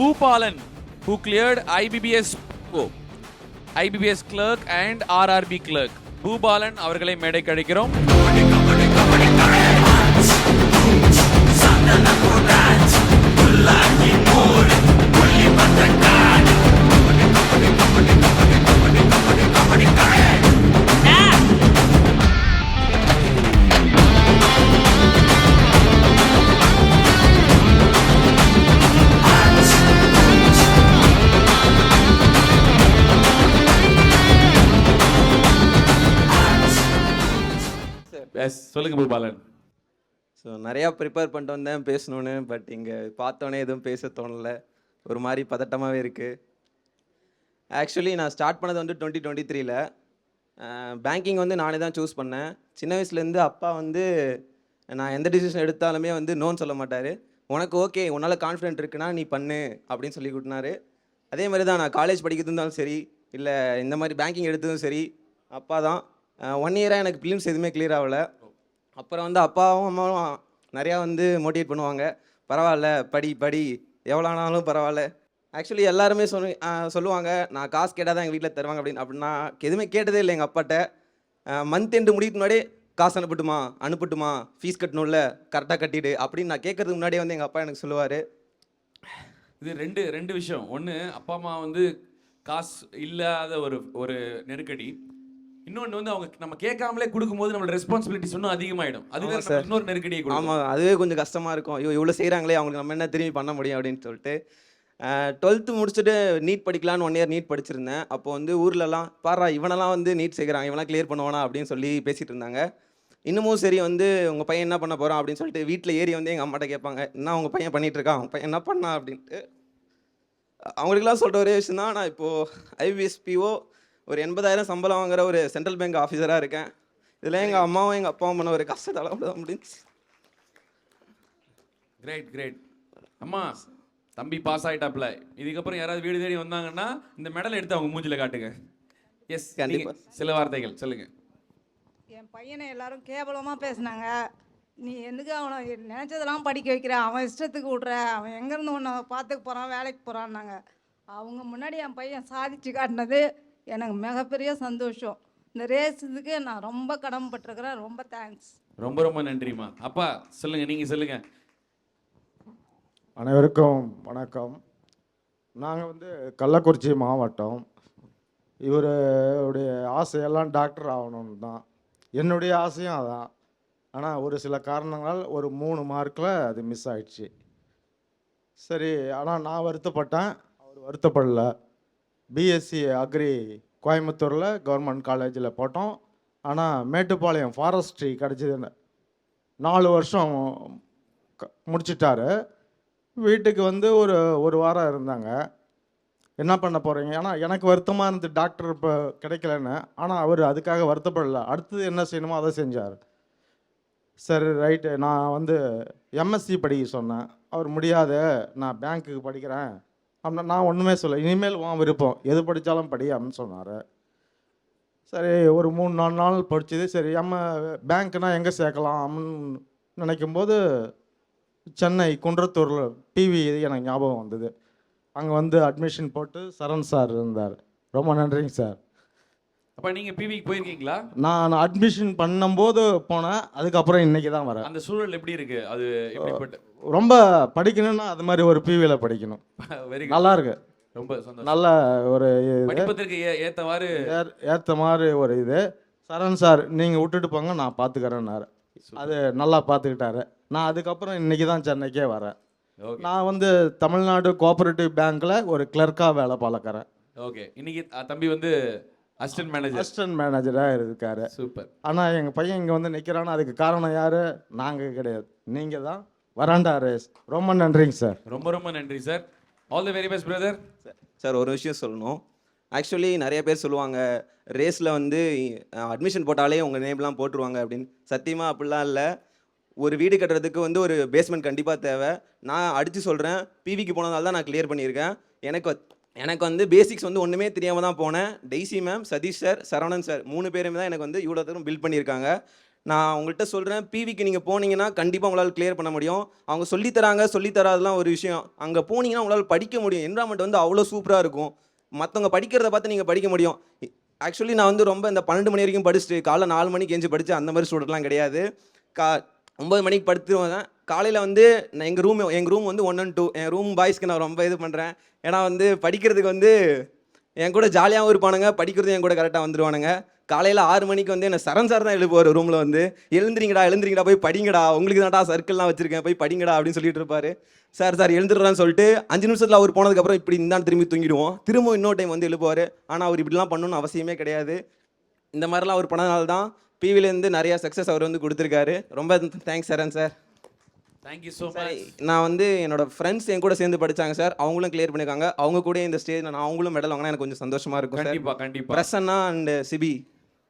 Bhupalan, who cleared IBBS O, IBBS clerk and RRB clerk. Boopalan அவர்களை மேடை கழிக்கிறோம் S சொல்லுங்க பூபாலன். ஸோ நிறையா ப்ரிப்பேர் பண்ணிட்டு வந்தேன் பேசணுன்னு பட் இங்கே பார்த்தோன்னே எதுவும் பேச தோணலை. ஒரு மாதிரி பதட்டமாகவே இருக்குது ஆக்சுவலி நான் ஸ்டார்ட் பண்ணது வந்து டுவெண்ட்டி டுவெண்ட்டி த்ரீல பேங்கிங் வந்து நானே தான் சூஸ் பண்ணேன். சின்ன வயசுலேருந்து அப்பா வந்து நான் எந்த டிசிஷன் எடுத்தாலுமே வந்து நோன்னு சொல்ல மாட்டார். உனக்கு ஓகே உன்னால் கான்ஃபிடென்ட் இருக்குன்னா நீ பண்ணு அப்படின்னு சொல்லி கொடுத்தினாரு அதே மாதிரி தான் நான் காலேஜ் படிக்கிறது இருந்தாலும் சரி இல்லை இந்த மாதிரி பேங்கிங் எடுத்ததும் சரி அப்பா தான். ஒன் இயராக எனக்கு ஃபிலிம்ஸ் எதுவுமே கிளியர் ஆகலை. அப்புறம் வந்து அப்பாவும் அம்மாவும் நிறையா வந்து மோட்டிவேட் பண்ணுவாங்க. பரவாயில்ல படி படி. எவ்வளோ ஆனாலும் பரவாயில்ல. ஆக்சுவலி எல்லாருமே சொல்லு சொல்லுவாங்க நான் காசு கேட்டால் தான் எங்கள் வீட்டில் தருவாங்க அப்படின்னு. அப்படின்னா எதுவுமே கேட்டதே இல்லை எங்கள் அப்பாட்ட. மந்த் எண்டு முடிக்கு முன்னாடி காசு அனுப்பட்டுமா? அனுப்பட்டுமா? ஃபீஸ் கட்டணும்ல? கரெக்டாக கட்டிடு. அப்படின்னு நான் கேட்கறதுக்கு முன்னாடியே வந்து எங்கள் அப்பா எனக்கு சொல்லுவார். இது ரெண்டு ரெண்டு விஷயம். ஒன்று அப்பா அம்மா வந்து காசு இல்லாத ஒரு ஒரு நெருக்கடி. இன்னொன்று வந்து அவங்க நம்ம கேட்காமலே கொடுக்கும்போது நம்மளோட ரெஸ்பான்சிபிலிட்டிஸ் இன்னும் அதிகமாயிடும். அது வேற ஆமா நமக்கு இன்னொரு நெருக்கடியை ஆமாம் அதுவே கொஞ்சம் கஷ்டமாக இருக்கும். ஐயோ இவ்வளோ செய்கிறாங்களே அவங்களுக்கு நம்ம என்ன திரும்பி பண்ண முடியும் அப்படின்னு சொல்லிட்டு. டுவெல்த்து முடிச்சுட்டு நீட் படிக்கலான்னு ஒன் இயர் நீட் படிச்சிருந்தேன். அப்போ வந்து ஊர்லலாம் பாரா இவனெல்லாம் வந்து நீட் செய்கிறான் இவனெல்லாம் கிளியர் பண்ணுவானா அப்படின்னு சொல்லி பேசிகிட்டு இருந்தாங்க. இன்னமும் சரி வந்து உங்கள் பையன் என்ன பண்ண போகிறான் அப்படின்னு சொல்லிட்டு வீட்டில் ஏறி வந்து எங்கள் அம்மாட்ட கேட்பாங்க என்ன உங்கள் பையன் பண்ணிட்டு இருக்கான்? உங்கள் பையன் என்ன பண்ணா? அப்படின்ட்டு. அவங்களுக்குலாம் சொல்கிற ஒரே விஷயம் தான் நான் இப்போது ஐபிஎஸ்பிஓ ஒரு எண்பதாயிரம் சம்பளம் வாங்குற ஒரு சென்ட்ரல் பேங்க் ஆஃபீஸராக இருக்கேன். இதில் எங்கள் அம்மாவும் எங்கள் அப்பாவும் பண்ண ஒரு கஷ்டத்தால் அவ்வளோதான் முடிஞ்சு கிரேட் கிரேட் அம்மா தம்பி பாஸ் ஆயிட்டாப்ல இதுக்கப்புறம் யாராவது வீடு தேடி வந்தாங்கன்னா இந்த மெடல் எடுத்து அவங்க மூஞ்சில காட்டுங்க. எஸ் கண்டிப்பா. சில வார்த்தைகள் சொல்லுங்க. என் பையனை எல்லாரும் கேவலமாக பேசுனாங்க. நீ எதுக்கு அவனை நினச்சதெல்லாம் படிக்க வைக்கிற? அவன் இஷ்டத்துக்கு விட்ற. அவன் எங்கேருந்து உன்னை பார்த்துக்க போகிறான் வேலைக்கு போகிறான்னாங்க அவங்க முன்னாடி என் பையன் சாதிச்சு காட்டினது எனக்கு மிகப்பெரிய சந்தோஷம். இந்த ரேஸ் இதுக்கு நான் ரொம்ப கடமைப்பட்டிருக்கிறேன். ரொம்ப தேங்க்ஸ் ரொம்ப ரொம்ப நன்றிம்மா. அப்பா சொல்லுங்க நீங்க சொல்லுங்க. அனைவருக்கும் வணக்கம். நாங்கள் வந்து கள்ளக்குறிச்சி மாவட்டம். இவருடைய ஆசையெல்லாம் டாக்டர் ஆகணும்னு தான் என்னுடைய ஆசையும் அதான். ஆனால் ஒரு சில காரணங்களால் ஒரு மூணு மார்க்கில் அது மிஸ் ஆயிடுச்சு. சரி ஆனால் நான் வருத்தப்பட்டேன். அவர் வருத்தப்படல. பிஎஸ்சி அக்ரி கோயம்புத்தூரில் கவர்மெண்ட் காலேஜில் போட்டோம். ஆனால் மேட்டுப்பாளையம் ஃபாரஸ்ட்ரி கிடச்சிதுன்னு நாலு வருஷம் க- முடிச்சிட்டாரு. வீட்டுக்கு வந்து ஒரு ஒரு வாரம் இருந்தாங்க. என்ன பண்ண போகிறீங்க ஏன்னா எனக்கு வருத்தமாக இருந்து டாக்டர் இப்போ கிடைக்கலன்னு. ஆனால் அவர் அதுக்காக வருத்தப்படல. அடுத்தது என்ன செய்யணுமோ அதை செஞ்சார். சரி ரைட்டு நான் வந்து எம்எஸ்சி படிக்க சொன்னேன். அவர் முடியாது நான் பேங்க்குக்கு படிக்கிறேன். அப்படின்னா நான் ஒன்றுமே சொல்ல இனிமேல் உன் விருப்பம். எது படித்தாலும் படி அப்படின்னு சொன்னார். சரி ஒரு மூணு நாலு நாள் படித்தது சரி நம்ம பேங்க்னா எங்கே சேர்க்கலாம் அப்படின்னு நினைக்கும்போது சென்னை குன்றத்தூரில் பிவி எனக்கு ஞாபகம் வந்தது. அங்கே வந்து அட்மிஷன் போட்டு சரண் சார் இருந்தார். ரொம்ப நன்றிங்க சார் அப்பா நீங்க பிவிக்கு போயிருக்கீங்களா? நான் அட்மிஷன் பண்ணும்போது போனேன் அதுக்கப்புறம் இன்னைக்கு தான் வரேன். அந்த சூழல் எப்படி இருக்கு? அது எப்படிப்பட்ட ரொம்ப படிக்கணும்னா அது மாதிரி ஒரு பிவியில் படிக்கணும். வெரி நல்லா இருக்கு. ரொம்ப நல்ல ஒரு படிப்பதற்கு ஏ- ஏத்தவாறு ஏ- ஏத்த மாதிரி ஒரு இது. சரண் சார் நீங்கள் விட்டுட்டு போங்க நான் பார்த்துக்கறேன்னாரு அது நல்லா பார்த்துக்கிட்டாரு நான் அதுக்கப்புறம் இன்னைக்கு தான் சென்னைக்கே வரேன். நான் வந்து தமிழ்நாடு கோஆபரேட்டிவ் பேங்க்கில் ஒரு கிளர்க்காக வேலை பார்க்கறேன். ஓகே. இன்னைக்கு தம்பி வந்து அசிஸ்டன்ட் மேனேஜர் அசிஸ்டன்ட் மேனேஜராக இருக்காரு. சூப்பர் ஆனால் எங்கள் பையன் இங்கே வந்து நிற்கிறான்னா அதுக்கு காரணம் யார்? நாங்கள் கிடையாது. நீங்கள் தான் வராண்டா ரேஸ். ரொம்ப நன்றிங்க சார். ரொம்ப ரொம்ப நன்றி sir. All the very best brother sir ஒரு விஷயம் சொல்லணும். ஆக்சுவலி நிறைய பேர் சொல்லுவாங்க ரேஸில் வந்து அட்மிஷன் போட்டாலே உங்கள் நேம்லாம் போட்டுருவாங்க அப்படின்னு. சத்தியமாக அப்படிலாம் இல்லை. ஒரு வீடு கட்டுறதுக்கு வந்து ஒரு பேஸ்மெண்ட் கண்டிப்பாக தேவை. நான் அடித்து சொல்கிறேன் பிவிக்கு போனதால தான் நான் கிளியர் பண்ணியிருக்கேன். எனக்கு எனக்கு வந்து பேசிக்ஸ் வந்து ஒன்றுமே தெரியாமல் தான் போனேன். Daisy ma'am Satish sir Saravanan sir மூணு பேருமே தான் எனக்கு வந்து இவ்வளோ தூரம் பில்ட் பண்ணியிருக்காங்க. நான் உங்கள்கிட்ட சொல்கிறேன் பிவிக்கு நீங்கள் போனீங்கன்னா கண்டிப்பாக உங்களால் கிளியர் பண்ண முடியும். அவங்க சொல்லித்தராங்க சொல்லித் ஒரு விஷயம். அங்கே போனீங்கன்னா உங்களால் படிக்க முடியும். என்வரான்மெண்ட் வந்து அவ்வளோ சூப்பராக இருக்கும். மற்றவங்க படிக்கிறத பார்த்து நீங்கள் படிக்க முடியும். ஆக்சுவலி நான் வந்து ரொம்ப இந்த பன்னெண்டு மணி வரைக்கும் படிச்சுட்டு காலைல நாலு மணிக்கு எஞ்சி படித்து அந்த மாதிரி ஸ்டூடெண்ட்லாம் கிடையாது. கா ஒம்பது மணிக்கு படுத்துருவேன் காலையில் வந்து நான் எங்கள் ரூம் எங்கள் ரூம் வந்து ஒன் அண்ட் டூ என் ரூம் பாய்ஸ்க்கு நான் ரொம்ப இது பண்ணுறேன் ஏன்னா வந்து படிக்கிறதுக்கு வந்து என் கூட ஜாலியாகவும் இருப்பானுங்க படிக்கிறதும் என் கூட கரெக்டாக வந்துடுவானுங்க காலையில் ஆறு மணிக்கு வந்து என்ன சரண் சார் தான் எழுப்புவார் ரூமில் வந்து. எழுந்திரிங்கடா எழுந்திரிங்கடா போய் படிங்கடா உங்களுக்கு தான்டா சர்க்கிள்லாம் வச்சிருக்கேன் போய் படிங்கடா அப்படின்னு சொல்லிட்டு இருப்பாரு. சார் சார் எழுந்துடுறான்னு சொல்லிட்டு அஞ்சு நிமிஷத்தில் அவர் போனதுக்கப்புறம் இப்படி இந்தான் திரும்பி தூங்கிடுவோம். திரும்ப இன்னொரு டைம் வந்து எழுப்புவார். ஆனால் அவர் இப்படிலாம் பண்ணணும்னு அவசியமே கிடையாது. இந்த மாதிரிலாம் அவர் பண்ணதுனால தான் பிவிலேருந்து நிறையா சக்ஸஸ் அவர் வந்து கொடுத்துருக்காரு. ரொம்ப thanks Saran sir thank you so much நான் வந்து என்னோட ஃப்ரெண்ட்ஸ் என் கூட சேர்ந்து படிச்சாங்க சார் அவங்களும் கிளியர் பண்ணியிருக்காங்க அவங்க கூட இந்த ஸ்டேஜ் நான் அவங்களும் மெடல் வாங்கினா எனக்கு கொஞ்சம் சந்தோஷமா இருக்கும் கண்டிப்பா கண்டிப்பா. பிரசன்னா அண்ட் சிபி.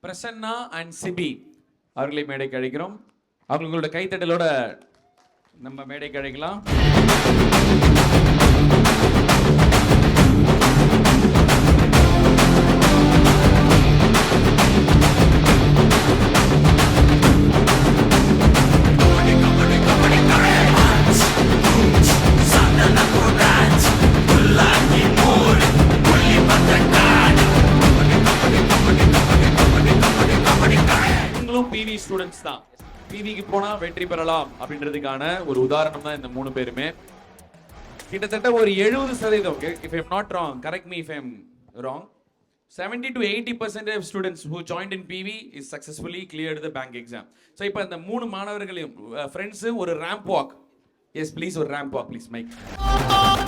பிரசன்னா அண்ட் சிபி. அவர்களை மேடைக்கு அழைக்கிறோம். அவங்களோட கைத்தட்டலோட நம்ம மேடைக்கு அழைக்கலாம். நீங்களும் பிவி ஸ்டூடெண்ட்ஸ் தான். பிவிக்கு போனா வெற்றி பெறலாம் அப்படின்றதுக்கான ஒரு உதாரணம் தான் இந்த மூணு பேருமே. கிட்டத்தட்ட ஒரு எழுபது சதவீதம் if I'm not wrong correct me if I'm wrong seventy to eighty percentage students who join in PV is successfully clear the bank exam so இப்போ இந்த மூணு மாணவர்களையும் uh, ஃப்ரெண்ட்ஸு ஒரு ரேம்ப் வாக் எஸ் ப்ளீஸ் ஒரு ramp walk please mic